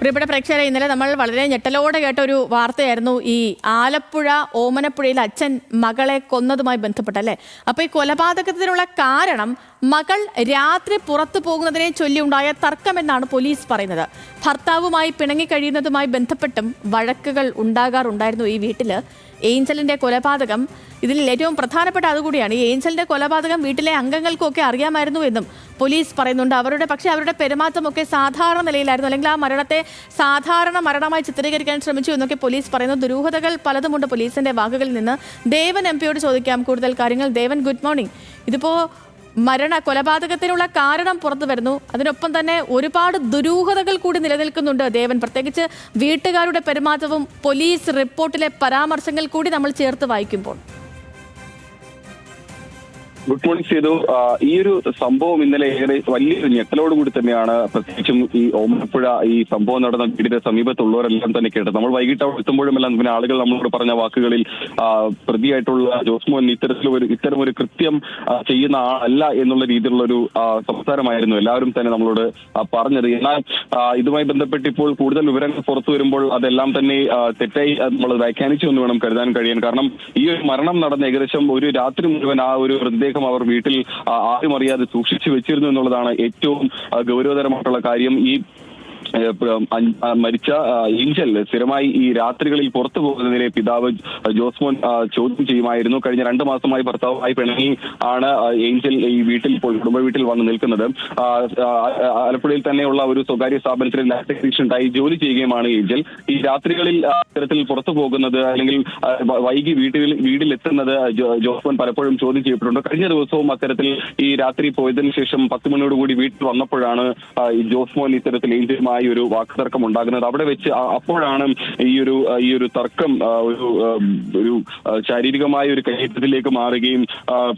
പ്രിയപ്പെട്ട പ്രേക്ഷകരെ ഇന്നലെ നമ്മൾ വളരെ ഞെട്ടലോടെ കേട്ട ഒരു വാർത്തയായിരുന്നു. ഈ ആലപ്പുഴ ഓമനപ്പുഴയിൽ അച്ഛൻ മകളെ കൊന്നതുമായി ബന്ധപ്പെട്ട അല്ലേ? അപ്പൊ ഈ കൊലപാതകത്തിനുള്ള കാരണം മകൾ രാത്രി പുറത്തു പോകുന്നതിനെ ചൊല്ലിയുണ്ടായ തർക്കമെന്നാണ് പോലീസ് പറയുന്നത്. ഭർത്താവുമായി പിണങ്ങിക്കഴിയുന്നതുമായി ബന്ധപ്പെട്ടും വഴക്കുകൾ ഉണ്ടാകാറുണ്ടായിരുന്നു ഈ വീട്ടിൽ. ഏഞ്ചലിന്റെ കൊലപാതകം ഇതിൽ ഏറ്റവും പ്രധാനപ്പെട്ട അതുകൂടിയാണ് ഈ ഏഞ്ചലിന്റെ കൊലപാതകം വീട്ടിലെ അംഗങ്ങൾക്കൊക്കെ അറിയാമായിരുന്നു എന്നും പോലീസ് പറയുന്നുണ്ട്. അവരുടെ പക്ഷേ അവരുടെ പെരുമാറ്റമൊക്കെ സാധാരണ നിലയിലായിരുന്നു. അല്ലെങ്കിൽ ആ മരണത്തെ സാധാരണ മരണമായി ചിത്രീകരിക്കാൻ ശ്രമിച്ചു എന്നൊക്കെ പോലീസ് പറയുന്നു. ദുരൂഹതകൾ പലതുമുണ്ട് പോലീസിന്റെ വാക്കുകളിൽ നിന്ന്. ദേവൻ എം പിയോട് ചോദിക്കാം കൂടുതൽ കാര്യങ്ങൾ. ദേവൻ ഗുഡ് മോർണിംഗ് ഇതിപ്പോ മരണ കൊലപാതകത്തിനുള്ള കാരണം പുറത്തു വരുന്നു. അതിനൊപ്പം തന്നെ ഒരുപാട് ദുരൂഹതകൾ കൂടി നിലനിൽക്കുന്നുണ്ട് ദേവൻ. പ്രത്യേകിച്ച് വീട്ടുകാരുടെ പെരുമാറ്റവും പോലീസ് റിപ്പോർട്ടിലെ പരാമർശങ്ങൾ കൂടി നമ്മൾ ചേർത്ത് വായിക്കുമ്പോൾ. Good morning Sethu. ഈ ഒരു സംഭവം ഇന്നലെ ഏറെ വലിയൊരു ഞെട്ടലോട് കൂടി തന്നെയാണ് പ്രത്യേകിച്ചും ഈ ഓമനപ്പുഴ ഈ സംഭവം നടന്ന വീടിന്റെ സമീപത്തുള്ളവരെല്ലാം തന്നെ കേട്ടത്. നമ്മൾ വൈകിട്ട് അവിടെ എത്തുമ്പോഴുമെല്ലാം പിന്നെ ആളുകൾ നമ്മളോട് പറഞ്ഞ വാക്കുകളിൽ പ്രതിയായിട്ടുള്ള ജോസ്മോൻ ഇത്തരത്തിലൊരു ഇത്തരം ഒരു കൃത്യം ചെയ്യുന്ന ആളല്ല എന്നുള്ള രീതിയിലുള്ള ഒരു സംസാരമായിരുന്നു എല്ലാവരും തന്നെ നമ്മളോട് പറഞ്ഞത്. എന്നാൽ ഇതുമായി ബന്ധപ്പെട്ട് ഇപ്പോൾ കൂടുതൽ വിവരങ്ങൾ പുറത്തു വരുമ്പോൾ അതെല്ലാം തന്നെ തെറ്റായി നമ്മൾ വ്യാഖ്യാനിച്ചു എന്ന് വേണം കരുതാൻ കഴിയാൻ. കാരണം ഈ ഒരു മരണം നടന്ന ഏകദേശം ഒരു രാത്രി മുഴുവൻ ആ ഒരു മൃതദേഹം അവർ വീട്ടിൽ ആരും അറിയാതെ സൂക്ഷിച്ചു വെച്ചിരുന്നു എന്നുള്ളതാണ് ഏറ്റവും ഗൗരവതരമായിട്ടുള്ള കാര്യം. ഈ മരിച്ച ഏഞ്ചൽ സ്ഥിരമായി ഈ രാത്രികളിൽ പുറത്തു പോകുന്നതിനെ പിതാവ് ജോസ്മോൻ ചോദ്യം ചെയ്യുമായിരുന്നു. കഴിഞ്ഞ രണ്ട് മാസമായി ഭർത്താവുമായി പിണങ്ങി ആണ് ഏഞ്ചൽ ഈ വീട്ടിൽ കുടുംബ വീട്ടിൽ വന്ന് നിൽക്കുന്നത്. ആലപ്പുഴയിൽ തന്നെയുള്ള ഒരു സ്വകാര്യ സ്ഥാപനത്തിൽ ടെക്നീഷ്യൻ ഉണ്ടായി ജോലി ചെയ്യുകയുമാണ് ഏഞ്ചൽ. ഈ രാത്രികളിൽ ഇത്തരത്തിൽ പുറത്തു പോകുന്നത് അല്ലെങ്കിൽ വൈകി വീട്ടിൽ വീട്ടിലെത്തുന്നത് ജോസ്മോൻ പലപ്പോഴും ചോദ്യം ചെയ്യപ്പെട്ടിട്ടുണ്ട്. കഴിഞ്ഞ ദിവസവും അത്തരത്തിൽ ഈ രാത്രി പോയതിനു ശേഷം പത്ത് മണിയോടുകൂടി വീട്ടിൽ വന്നപ്പോഴാണ് ജോസ്മോൻ ഇത്തരത്തിൽ ഏഞ്ചലുമായി ഒരു വാക്കുതർക്കം ഉണ്ടാകുന്നത് അവിടെ വെച്ച് അപ്പോഴാണ് ഈ ഒരു ഈ ഒരു തർക്കം ഒരു ഒരു ശാരീരികമായ ഒരു കയ്യേറ്റത്തിലേക്ക് മാറുകയും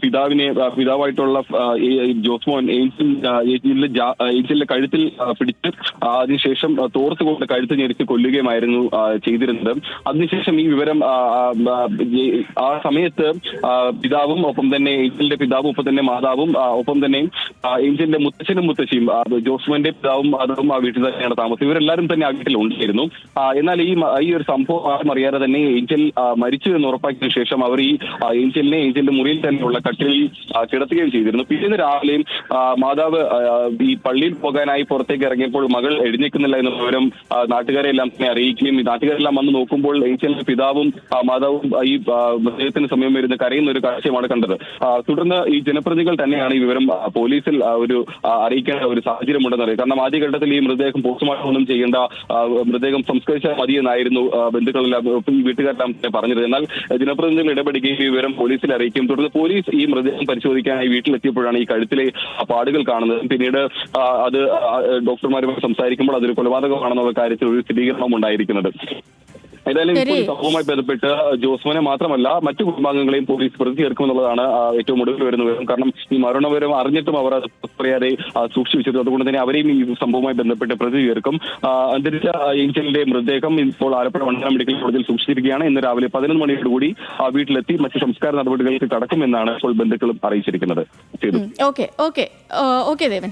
പിതാവിനെ പിതാവായിട്ടുള്ള ഈ ജോസ്മോൻ ഏഞ്ചലിന്റെ ജാ- കഴുത്തിൽ പിടിച്ച് അതിനുശേഷം തോർത്തുകൊണ്ട് കൊണ്ട് കഴുത്ത് ഞെരിച്ച് കൊല്ലുകയുമായിരുന്നു ചെയ്തിരുന്നത്. അതിനുശേഷം ഈ വിവരം ആ, ഈ- സമയത്ത് പിതാവും ഒപ്പം തന്നെ എയിംസിന്റെ പിതാവും ഒപ്പം തന്നെ മാതാവും ഒപ്പം തന്നെ എയിംസിന്റെ മുത്തച്ഛനും മുത്തശ്ശിയും ജോസ്മോന്റെ പിതാവും അതും ആ വീട്ടിൽ തന്നെയാണ് താമസം. ഇവരെല്ലാവരും തന്നെ ആ വീട്ടിൽ ഉണ്ടായിരുന്നു. എന്നാൽ ഈ ഈ ഒരു സംഭവം ആരും അറിയാതെ തന്നെ ഏഞ്ചൽ മരിച്ചു എന്ന് ഉറപ്പാക്കിയ ശേഷം അവർ ഈ ഏഞ്ചലിനെ ഏഞ്ചലിന്റെ മുറിയിൽ തന്നെയുള്ള കട്ടിലിൽ കിടത്തുകയും ചെയ്തിരുന്നു. പിന്നീട് രാവിലെയും മാതാവ് ഈ പള്ളിയിൽ പോകാനായി പുറത്തേക്ക് ഇറങ്ങിയപ്പോൾ മകൾ എഴുന്നേക്കുന്നില്ല എന്ന വിവരം നാട്ടുകാരെല്ലാം തന്നെ അറിയിക്കുകയും നാട്ടുകാരെല്ലാം വന്ന് നോക്കുമ്പോൾ ഏഞ്ചലിന്റെ പിതാവും മാതാവും ഈ മൃതദേഹത്തിന് സമയം വരുന്ന കരയുന്ന ഒരു കാഴ്ചയാണ് കണ്ടത്. തുടർന്ന് ഈ ജനപ്രതികൾ തന്നെയാണ് ഈ വിവരം പോലീസിൽ ഒരു അറിയിക്കേണ്ട ഒരു സാഹചര്യം ഉണ്ടെന്ന് അറിയാം. കാരണം ആദ്യഘട്ടത്തിൽ ഈ മൃതദേഹം പോസ്റ്റ്മോർട്ടം ഒന്നും ചെയ്യേണ്ട മൃതദേഹം സംസ്കരിച്ചാൽ മതി എന്നായിരുന്നു ആ, ബന്ധുക്കളെല്ലാം ഈ വീട്ടുകാരെല്ലാം പറഞ്ഞത്. എന്നാൽ ജനപ്രതിനിധികൾ ഇടപെടുകയും ഈ വിവരം പോലീസിൽ അറിയിക്കും തുടർന്ന് പോലീസ് ഈ മൃതദേഹം പരിശോധിക്കാനായി വീട്ടിലെത്തിയപ്പോഴാണ് ഈ കഴുത്തിലെ പാടുകൾ കാണുന്നത്. പിന്നീട് അത് ഡോക്ടർമാരുമായി സംസാരിക്കുമ്പോൾ അതൊരു കൊലപാതകമാണെന്നുള്ള കാര്യത്തിൽ ഒരു സ്ഥിരീകരണം ഉണ്ടായിരിക്കുന്നത്. ഏതായാലും ഇപ്പോൾ ഈ. സംഭവവുമായി ബന്ധപ്പെട്ട് ജോസ്മനെ മാത്രമല്ല മറ്റു കുടുംബാംഗങ്ങളെയും പോലീസ് പ്രതി ചേർക്കുമെന്നുള്ളതാണ് ഏറ്റവും ഒടുവിൽ വരുന്ന വിവരം കാരണം ഈ മരണവിവരം അറിഞ്ഞിട്ടും അവർ അത് പറയാതെ സൂക്ഷിച്ചു വെച്ചത് അതുകൊണ്ട് തന്നെ അവരെയും ഈ സംഭവവുമായി ബന്ധപ്പെട്ട് പ്രതി ചേർക്കും അന്തരിച്ച ഏഞ്ചലിന്റെ മൃതദേഹം ഇപ്പോൾ ആലപ്പുഴ മണ്ഡലം മെഡിക്കൽ കോളേജിൽ സൂക്ഷിച്ചിരിക്കുകയാണ്. ഇന്ന് രാവിലെ പതിനൊന്ന് മണിയോടുകൂടി ആ വീട്ടിലെത്തി മറ്റ് സംസ്കാര നടപടികൾക്ക് കടക്കുമെന്നാണ് ഇപ്പോൾ ബന്ധുക്കളും അറിയിച്ചിരിക്കുന്നത്. Okay okay. ഓക്കെ ദേവൻ.